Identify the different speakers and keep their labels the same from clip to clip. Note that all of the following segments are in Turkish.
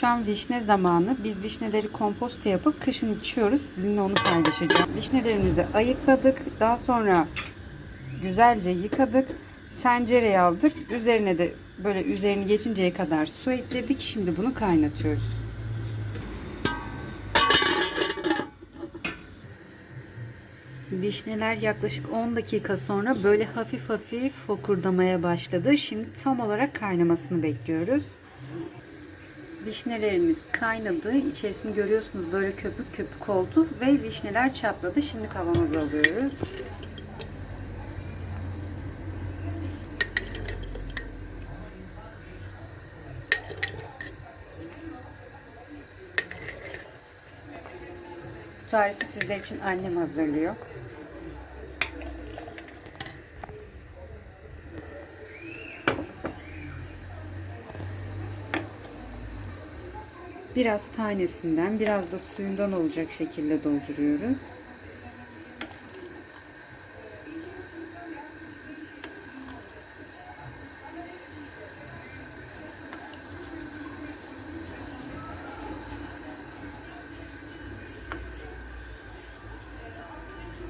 Speaker 1: Şu an vişne zamanı. Biz vişneleri komposto yapıp kışın içiyoruz. Sizinle onu paylaşacağım. Vişnelerimizi ayıkladık. Daha sonra güzelce yıkadık. Tencereye aldık. Üzerine de böyle üzerini geçinceye kadar su ekledik. Şimdi bunu kaynatıyoruz. Vişneler yaklaşık 10 dakika sonra böyle hafif hafif fokurdamaya başladı. Şimdi tam olarak kaynamasını bekliyoruz. Vişnelerimiz kaynadı. İçerisini görüyorsunuz böyle köpük köpük oldu ve vişneler çatladı. Şimdi kavanoza alıyoruz. Tarifi sizler için annem hazırlıyor. Biraz tanesinden, biraz da suyundan olacak şekilde dolduruyoruz.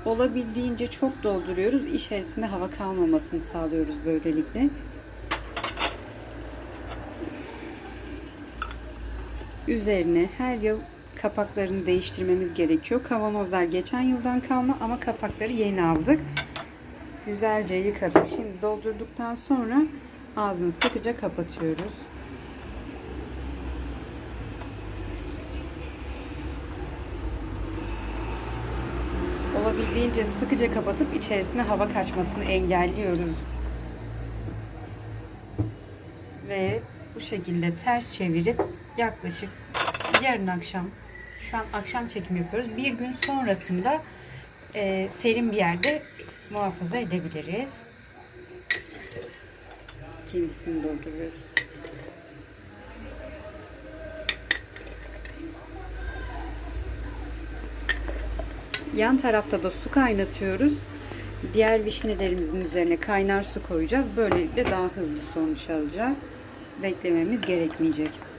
Speaker 1: Olabildiğince çok dolduruyoruz. İçerisinde hava kalmamasını sağlıyoruz böylelikle. Üzerine her yıl kapaklarını değiştirmemiz gerekiyor. Kavanozlar geçen yıldan kalma ama kapakları yeni aldık. Güzelce yıkadık. Şimdi doldurduktan sonra ağzını sıkıca kapatıyoruz. Olabildiğince sıkıca kapatıp içerisine hava kaçmasını engelliyoruz. Ve bu şekilde ters çevirip yaklaşık yarın akşam şu an akşam çekim yapıyoruz. Bir gün sonrasında e, serin bir yerde muhafaza edebiliriz. Kendisini dolduruyoruz. Yan tarafta da su kaynatıyoruz. Diğer vişnelerimizin üzerine kaynar su koyacağız. Böylelikle daha hızlı sonuç alacağız. Beklememiz gerekmeyecek.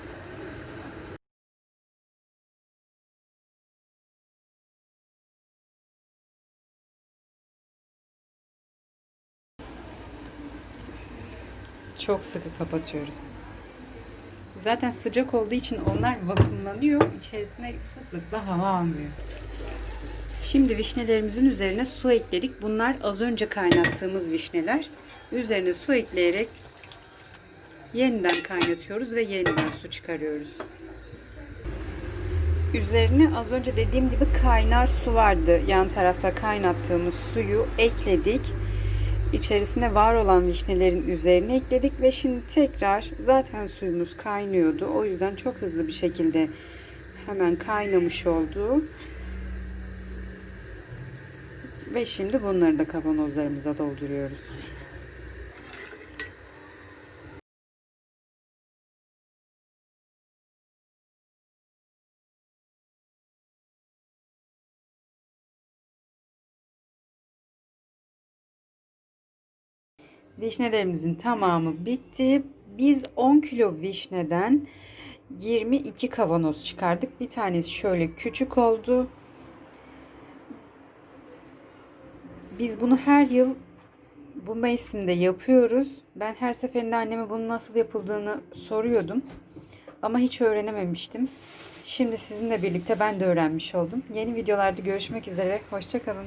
Speaker 1: Çok sıkı kapatıyoruz. Zaten sıcak olduğu için onlar vakumlanıyor. İçerisine sıklıkla hava almıyor. Şimdi vişnelerimizin üzerine su ekledik. Bunlar az önce kaynattığımız vişneler. Üzerine su ekleyerek yeniden kaynatıyoruz ve yeniden su çıkarıyoruz. Üzerine az önce dediğim gibi kaynar su vardı. Yan tarafta kaynattığımız suyu ekledik. İçerisinde var olan vişnelerin üzerine ekledik ve şimdi tekrar zaten suyumuz kaynıyordu. O yüzden çok hızlı bir şekilde hemen kaynamış oldu. Ve şimdi bunları da kavanozlarımıza dolduruyoruz. Vişnelerimizin tamamı bitti. Biz 10 kilo vişneden 22 kavanoz çıkardık. Bir tanesi şöyle küçük oldu. Biz bunu her yıl bu mevsimde yapıyoruz. Ben her seferinde anneme bunun nasıl yapıldığını soruyordum. Ama hiç öğrenememiştim. Şimdi sizinle birlikte ben de öğrenmiş oldum. Yeni videolarda görüşmek üzere. Hoşçakalın.